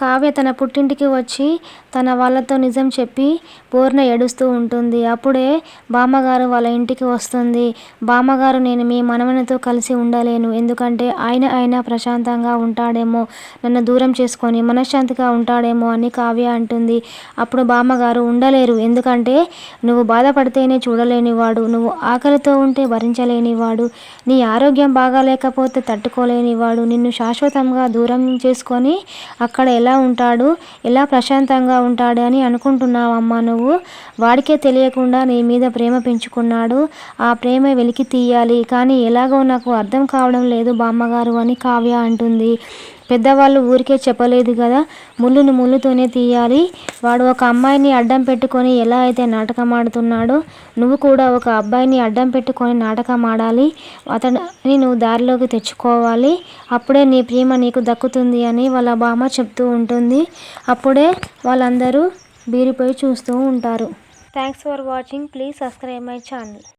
కావ్య తన పుట్టింటికి వచ్చి తన వాళ్ళతో నిజం చెప్పి పూర్ణ ఏడుస్తూ ఉంటుంది. అప్పుడే బామ్మగారు వాళ్ళ ఇంటికి వస్తుంది. బామ్మగారు నేను మీ మనవనితో కలిసి ఉండలేను. ఎందుకంటే ఆయన ఆయన ప్రశాంతంగా ఉంటాడేమో. నన్ను దూరం చేసుకొని మనశ్శాంతిగా ఉంటాడేమో అని కావ్య అంటుంది. అప్పుడు బామ్మగారు ఉండలేరు. ఎందుకంటే నువ్వు బాధపడితేనే చూడలేనివాడు. నువ్వు ఆకలితో ఉంటే భరించలేనివాడు. నీ ఆరోగ్యం బాగాలేకపోతే తట్టుకోలేనివాడు. నిన్ను శాశ్వతంగా దూరం చేసుకొని అక్కడ ఎలా ఉంటాడు ఎలా ప్రశాంతంగా ఉంటాడు అని అనుకుంటున్నావమ్మా నువ్వు? వాడికే తెలియకుండా నీ మీద ప్రేమ పెంచుకున్నాడు. ఆ ప్రేమ వెలికి తీయాలి. కానీ ఎలాగో నాకు అర్థం కావడం లేదు బామ్మగారు అని కావ్య అంటుంది. పెద్దవాళ్ళు ఊరికే చెప్పలేదు కదా ముళ్ళును ముళ్ళుతోనే తీయాలి. వాడు ఒక అమ్మాయిని అడ్డం పెట్టుకొని ఎలా అయితే నాటకం ఆడుతున్నాడో నువ్వు కూడా ఒక అబ్బాయిని అడ్డం పెట్టుకొని నాటకం ఆడాలి. అతడిని నువ్వు దారిలోకి తెచ్చుకోవాలి. అప్పుడే నీ ప్రేమ నీకు దక్కుతుంది అని వాళ్ళ బామ్మ చెప్తూ ఉంటుంది. అప్పుడే వాళ్ళందరూ బీరిపోయి చూస్తూ ఉంటారు. Thanks for watching please subscribe my channel